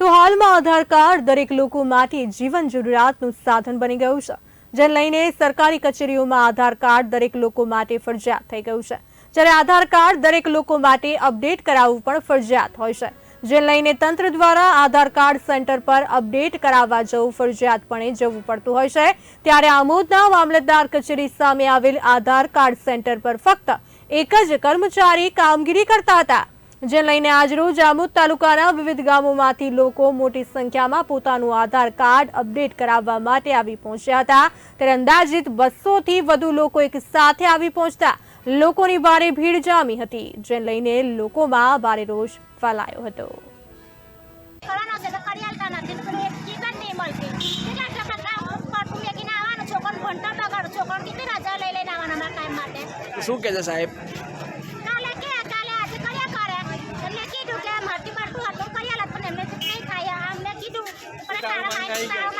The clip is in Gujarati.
તો હાલમાં આધાર કાર્ડ દરેક લોકો માટે જીવન જરૂરિયાતનું સાધન બની ગયું છે, જેને લઈને સરકારી કચેરીઓમાં આધાર કાર્ડ દરેક લોકો માટે ફરજિયાત થઈ ગયું છે. જ્યારે આધાર કાર્ડ દરેક લોકો માટે અપડેટ કરાવવું પણ ફરજિયાત હોય છે, જેને લઈને તંત્ર દ્વારા આધાર કાર્ડ સેન્ટર પર અપડેટ કરાવવા જવું ફરજિયાતપણે જવું પડતું હોય છે. ત્યારે આમોદના મામલતદાર કચેરી સામે આવેલ આધાર કાર્ડ સેન્ટર પર ફક્ત એક જ કર્મચારી કામગીરી કરતા હતા. જે લઈને આજરોજ આમોદ તાલુકાના વિવિધ ગામોમાંથી લોકો મોટી સંખ્યામાં પોતાનું આધાર કાર્ડ અપડેટ કરાવવા માટે આવી પહોંચ્યા હતા. ત્યારે અંદાજિત બસો થી વધુ લોકો એક સાથે આવી પહોંચતા લોકોની ભારે ભીડ જામી હતી જે લઈને લોકોમાં ભારે રોષ ફેલાયો હતો. કરવાનો છે તો કરી Thank you.